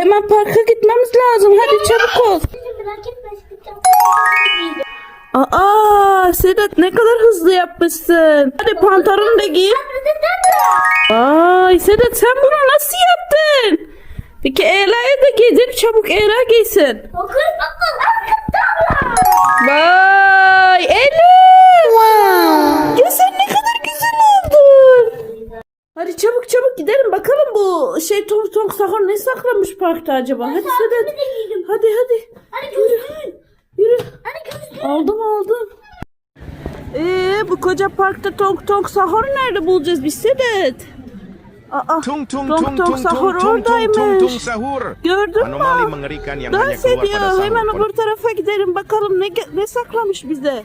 Hemen parka gitmemiz lazım. Hadi çabuk ol. Aa Sedat ne kadar hızlı yapmışsın. Hadi pantolonu da giy. Ay Sedat sen bunu nasıl yaptın? Peki Ela'ya da giydir çabuk Ela giysin. Fokus şey Tonk Tonk Sahur ne saklamış parkta acaba? Hadi Sedat. Hadi hadi. Hani gözlüğün. Yürü. Hani gözlüğün. Aldım aldım. Ee bu koca parkta Tonk Tonk Sahur nerede bulacağız biz Sedat? Aa, Tung tung tung tung Sahur tung tung oradaymış. sahur. Gördün Anomali mü? mengerikan yang Dans ediyor. Hemen öbür tarafa gidelim bakalım ne, ne saklamış bize.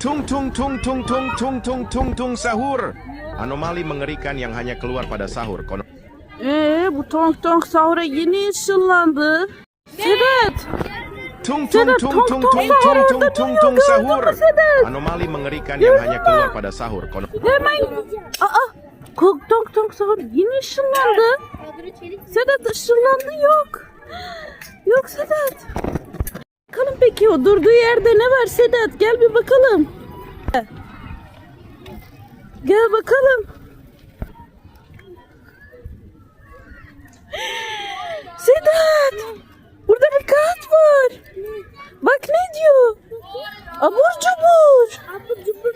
Tung tung tung tung tung tung tung tung tung sahur. Anomali mengerikan yang hanya keluar pada sahur. Kon- Ee bu Tonk Tonk Sahur'a yeni ışınlandı. Sedat. Tung tung Sedat, tung tung tung tung tung tung tung tung tung sahur. Anomali mengerikan yang hanya keluar pada sahur. Kon- Hemen. Aa. Tonk Tonk Tonk Sahur yeni ışınlandı. Sedat ışınlandı yok. Yok Sedat. Peki durduğu yerde ne var Sedat? Gel bir bakalım. Gel bakalım. Sedat! Burada bir kağıt var. Bak ne diyor? Abur cubur. Abur cubur